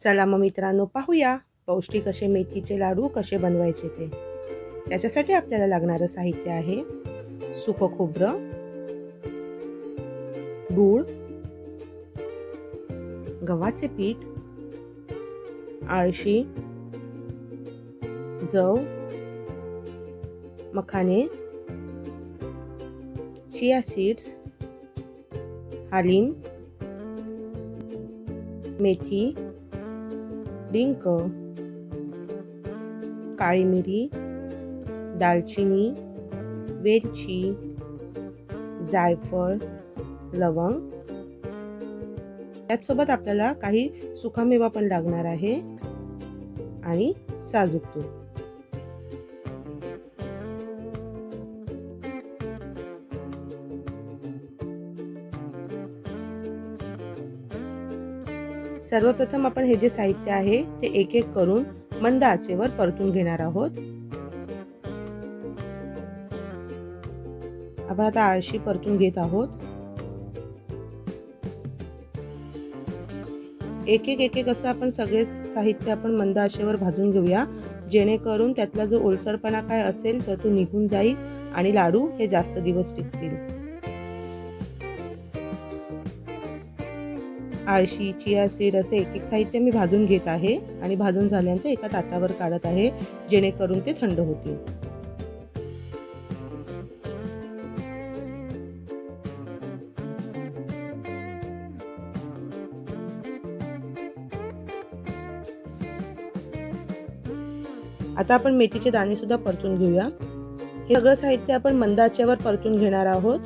चला मग मित्रांनो पाहूया पौष्टिक असे मेथीचे लाडू कसे बनवायचे ते. त्याच्यासाठी आपल्याला लागणारं साहित्य आहे सुकं खोबरं गूळ गव्हाचे पीठ आळशी जव मखाने चिया सीड्स हालीम मेथी डिंक काळी मिरी दालचिनी वेलची जायफळ लवंग. त्याचसोबत आपल्याला काही सुकामेवा पण लागणार आहे. आणि साजूक तूप. सर्वप्रथम आपण हे जे साहित्य आहे ते एक एक करून मंद आचेवर परतून घेणार आहोत. आपण आता आळशी परतून घेत आहोत. एक एक एक एक असं आपण सगळेच साहित्य आपण मंद आचेवर भाजून घेऊया. जेणेकरून त्यातला जो ओलसरपणा काय असेल तर तो निघून जाईल आणि लाडू हे जास्त दिवस टिकतील. आळशी चिया सीड असे एक एक साहित्य मी भाजून घेत आहे आणि भाजून झाल्यानंतर एका ताटावर काढत आहे जेणेकरून ते थंड होतील. आता आपण मेथीचे दाणे सुद्धा परतून घेऊया. हे सगळं साहित्य आपण मंदाच्यावर परतून घेणार आहोत.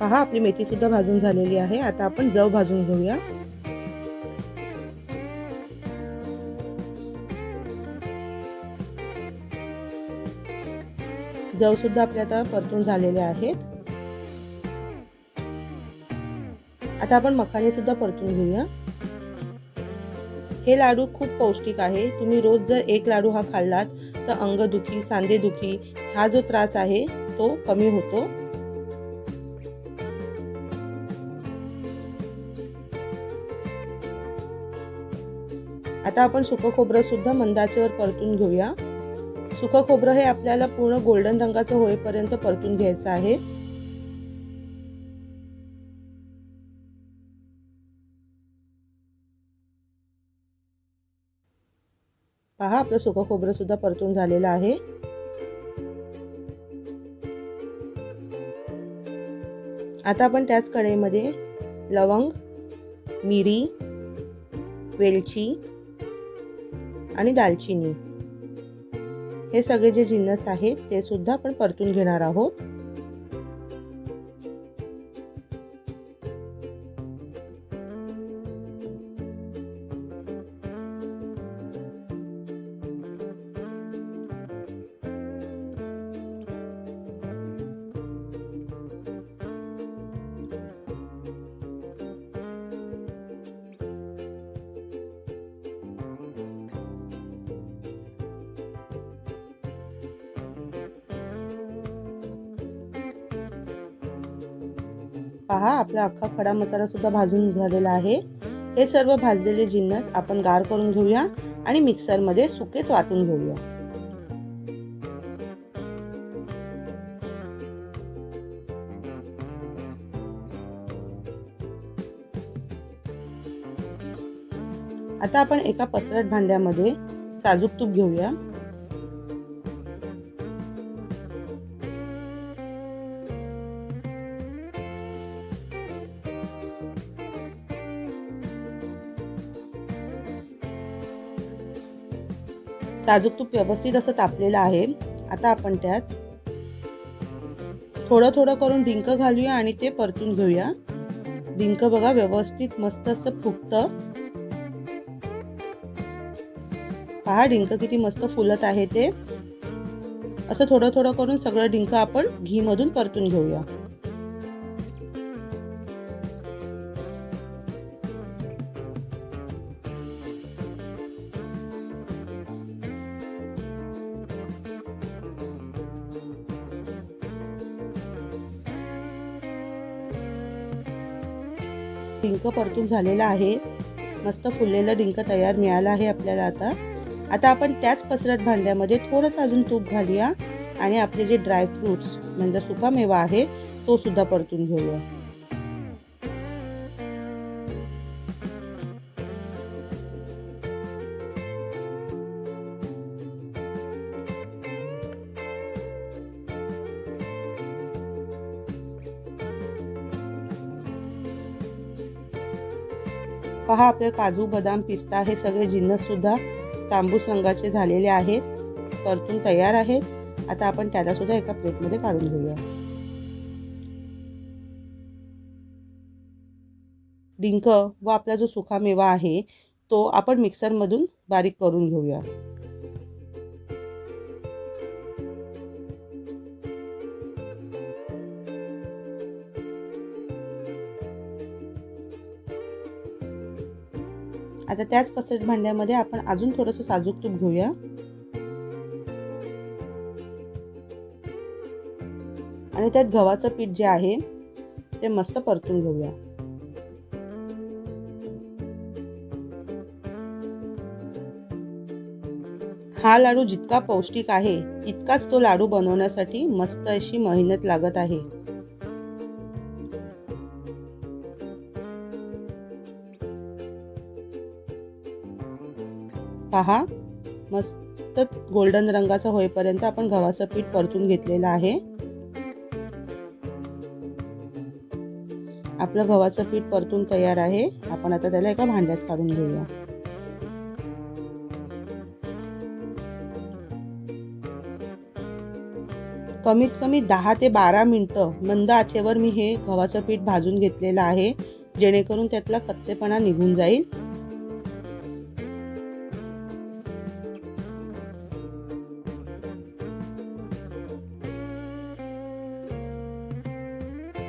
पहा आपली मेथी सुद्धा भाजून झालेली आहे. आता आपण जव भाजून घेऊया. जव सुद्धा आपल्या आता परतून झालेले आहेत. आता आपण मखाने सुद्धा परतून घेऊया. हे लाडू खूप पौष्टिक आहे. तुम्ही रोज जर एक लाडू हा खाल्लात तर अंगदुखी सांधेदुखी हा जो त्रास आहे तो कमी होतो. आता आपण सुकं खोबरंसुद्धा मंदाचेवर परतून घेऊया. सुकं खोबरं हे आपल्याला पूर्ण गोल्डन रंगाचं होईपर्यंत परतून घ्यायचं आहे. पहा आपलं सुकं खोबरं सुद्धा परतून झालेलं आहे. आता आपण त्याच कढईमध्ये लवंग मिरी वेलची आणि दालचिनी. हे सगळे जे जिन्नस आहेत ते सुद्धा आपण परतून घेणार आहोत. पहा आपला अख्खा खडा मसाला सुद्धा भाजून झालेला आहे. हे सर्व भाजलेले जिन्नस आपण गार करून घेऊया आणि मिक्सरमध्ये सुकेच वाटून घेऊया. आता आपण एका पसरट भांड्यामध्ये साजूक तूप घेऊया. साजूक तूप व्यवस्थित असं तापलेलं आहे. आता आपण त्यात थोडं थोडं करून डिंक घालूया आणि ते परतून घेऊया. डिंक बघा व्यवस्थित मस्त असं फुगतं. पहा डिंक किती मस्त फुलत आहे ते. असं थोडं थोडं करून सगळं डिंक आपण घी मधून परतून घेऊया. डिंक परतून झालेला आहे. मस्त फुललेलं डिंक तयार मिळालं आहे आपल्याला आता. आता आपण त्याच पसरट भांड्यामध्ये थोडंसं अजून तूप घालूया आणि आपले जे ड्रायफ्रूट्स म्हणजे सुकामेवा आहे तो सुद्धा परतून घेऊया. पहा आपले काजू बदाम पिस्ता हे सगळे जिन्नस सुद्धा तांबूस रंगाचे झालेले आहेत. परतून तयार आहेत. आता आपण त्याला सुद्धा एका प्लेटमध्ये काढून घेऊया. डिंक व आपला जो सुका मेवा आहे तो आपण मिक्सरमधून बारीक करून घेऊया. आता त्याच पसरट भांड्यामध्ये आपण अजून थोडंसं साजूक तूप घेऊया. आणि त्यात गव्हाचं पीठ जे आहे ते मस्त परतून घेऊया. हा लाडू जितका पौष्टिक आहे तितकाच तो लाडू बनवण्यासाठी मस्त अशी मेहनत लागत आहे. पहा. मस्त गोल्डन रंगाचा होईपर्यंत आपण गव्हाचं पीठ परतून घेतलेलं आहे. आपलं गव्हाचं पीठ परतून तयार आहे. आपण आता त्याला एका भांड्यात काढून घेऊया. कमीत कमी दहा ते बारा मिनटं मंद आचेवर मी हे गव्हाचं पीठ भाजून घेतलेलं आहे. जेणेकरून त्यातला कच्चेपणा निघून जाईल.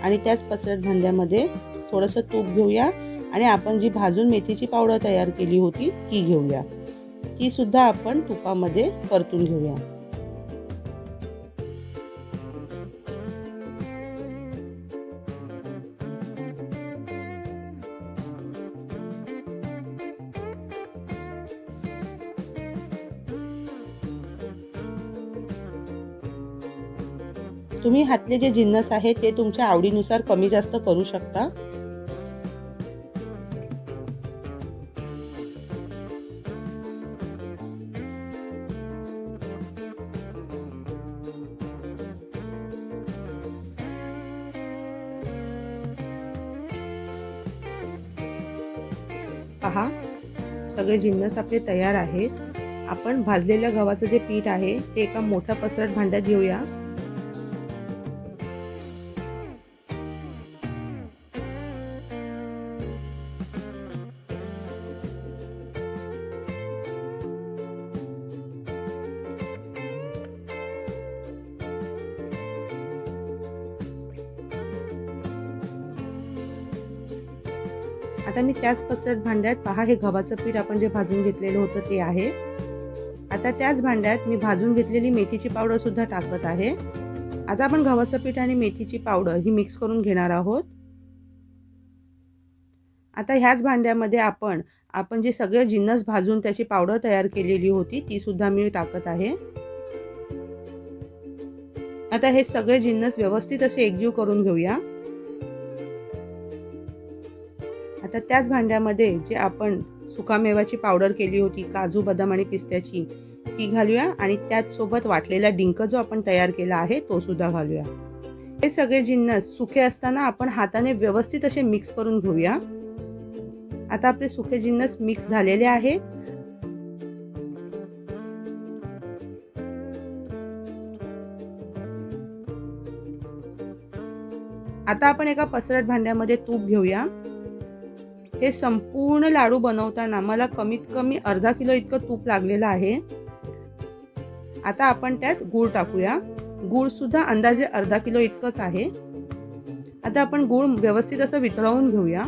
आणि त्याच पसरट भांड्यामध्ये थोडंसं तूप घेऊया. आणि आपण जी भाजून मेथीची पावडर तयार केली होती ती घेऊया. ती सुद्धा आपण तुपामध्ये परतून घेऊया. तुम्ही हातले जे जिन्नस आहेत ते तुमच्या आवडीनुसार कमी जास्त करू शकता? पहा सगळे जिन्नस आपले तयार आहेत. आपण भाजलेल्या गव्हाचं जे पीठ आहे ते एका मोठ्या पसरट भांड्यात घेऊया. आता मी त्याच पसरट भांड्यात पहा हे गव्हाचं पीठ आपण जे भाजून घेतलेलं होतं ते आहे. आता त्याच भांड्यात मी भाजून घेतलेली मेथीची पावडर सुद्धा टाकत आहे. आता आपण गव्हाचं पीठ आणि मेथीची पावडर ही मिक्स करून घेणार आहोत. आता ह्याच भांड्यामध्ये आपण आपण जे सगळे जिन्नस भाजून त्याची पावडर तयार केलेली होती ती सुद्धा मी टाकत आहे. आता हे सगळे जिन्नस व्यवस्थित असे एकजीव करून घेऊया. आता त्याच भांड्यामध्ये जे आपण सुकामेवाची पावडर केली होती काजू बदाम आणि पिस्त्याची ती घालूया आणि त्याचसोबत वाटलेला डिंक जो आपण तयार केला आहे तो सुद्धा घालूया. हे सगळे जिन्नस सुखे असताना आपण हाताने व्यवस्थित असे मिक्स करून घेऊया. आता आपले सुखे जिन्नस मिक्स झालेले आहेत. आता आपण एका पसरट भांड्यामध्ये तूप घेऊया. हे संपूर्ण लाडू बनवताना मला कमीत कमी अर्धा किलो इतकं तूप लागलेलं आहे. आता आपण त्यात गूळ टाकूया. गूळसुद्धा अंदाजे अर्धा किलो इतकंच आहे. आता आपण गूळ व्यवस्थित असं वितळवून घेऊया.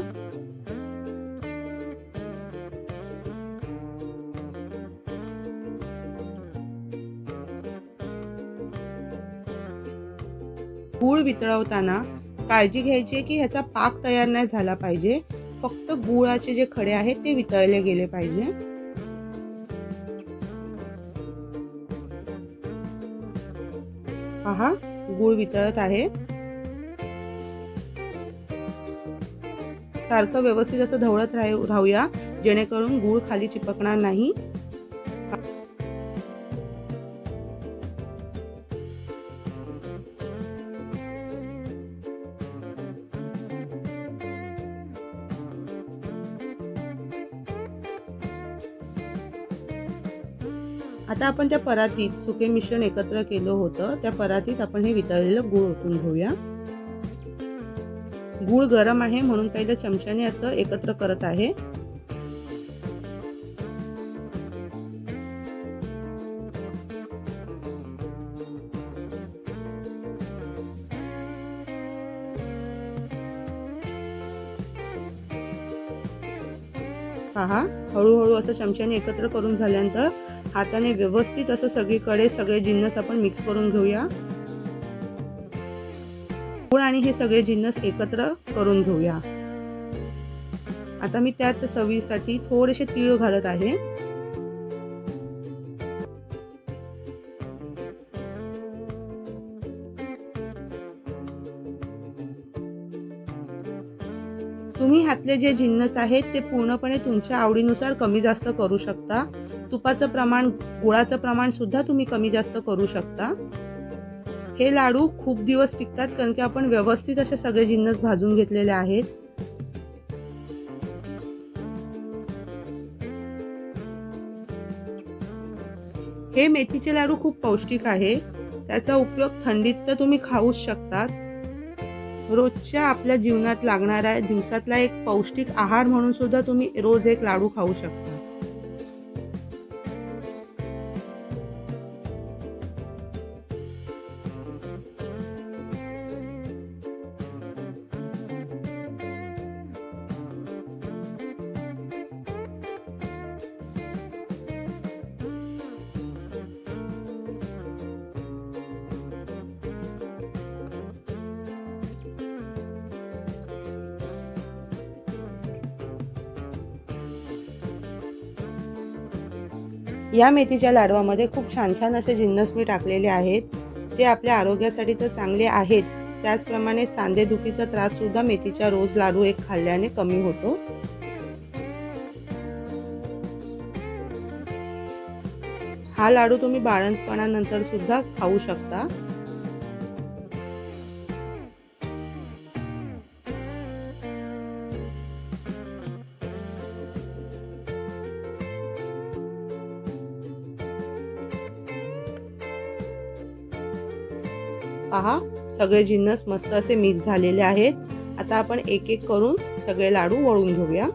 गूळ वितळवताना काळजी घ्यायची की ह्याचा पाक तयार नाही झाला पाहिजे. फक्त गुळाचे जे खडे आहेत ते वितळले गेले पाहिजे. पहा गुळ वितळत आहे. सारखं व्यवस्थित असं ढवळत राहू राहूया जेणेकरून गुळ खाली चिपकणार नाही. आता आपण त्या परातीत सुके मिश्रण एकत्र केलं होतं. त्या परातीत आपण हे वितळलेलं गूळ ओतून घेऊया. गूळ गरम आहे म्हणून पहिल्या चमच्याने असं एकत्र करत आहे. पहा हळूहळू असं चमच्याने एकत्र करून झाल्यानंतर हाताने व्यवस्थित असं सगळीकडे सगळे जिन्नस आपण मिक्स करून घेऊया. गुळ आणि हे सगळे जिन्नस एकत्र करून घेऊया. आता मी त्यात चवीसाठी थोडेसे तीळ घालत आहे. तुम्ही ह्यातले जे जिन्नस आहेत ते पूर्णपणे तुमच्या आवडीनुसार कमी जास्त करू शकता. तुपाचं प्रमाण गुळाचं प्रमाण सुद्धा तुम्ही कमी जास्त करू शकता. हे लाडू खूप दिवस टिकतात कारण की आपण व्यवस्थित असे सगळे जिन्नस भाजून घेतलेले आहेत. हे मेथीचे लाडू खूप पौष्टिक आहे. त्याचा उपयोग थंडीत तर तुम्ही खाऊच शकतात. रोजच्या आपल्या जीवनात लागणारा दिवसातला एक पौष्टिक आहार म्हणून सुद्धा तुम्ही रोज एक लाडू खाऊ शकता. या मेथीच्या लाडवामध्ये खूप छान छान असे जिन्नस मी टाकलेले आहेत. ते आपल्या आरोग्यासाठी तर चांगले आहेत. त्याचप्रमाणे सांधेदुखीचा त्रास सुद्धा मेथीच्या रोज लाडू एक खाल्ल्याने कमी होतो. हा लाडू तुम्ही बाळंतपणानंतर सुद्धा खाऊ शकता. सगळे जिन्नस मस्त असे मिक्स झालेले आहेत. आता आपण एक एक करून सगळे लाडू वळून घेऊया.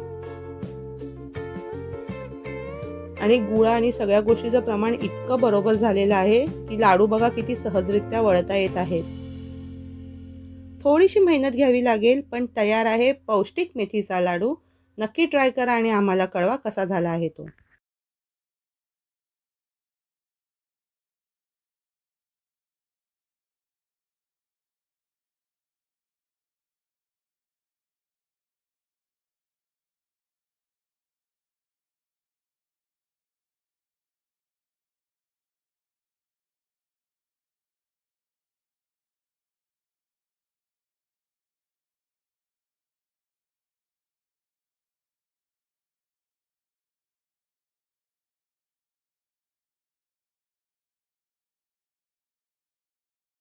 आणि गुळा आणि सगळ्या गोष्टीचं प्रमाण इतकं बरोबर झालेलं आहे की लाडू बघा किती सहजरित्या वळता येत आहेत. थोडीशी मेहनत घ्यावी लागेल पण तयार आहे पौष्टिक मेथीचा लाडू. नक्की ट्राय करा आणि आम्हाला कळवा कसा झाला आहे तो.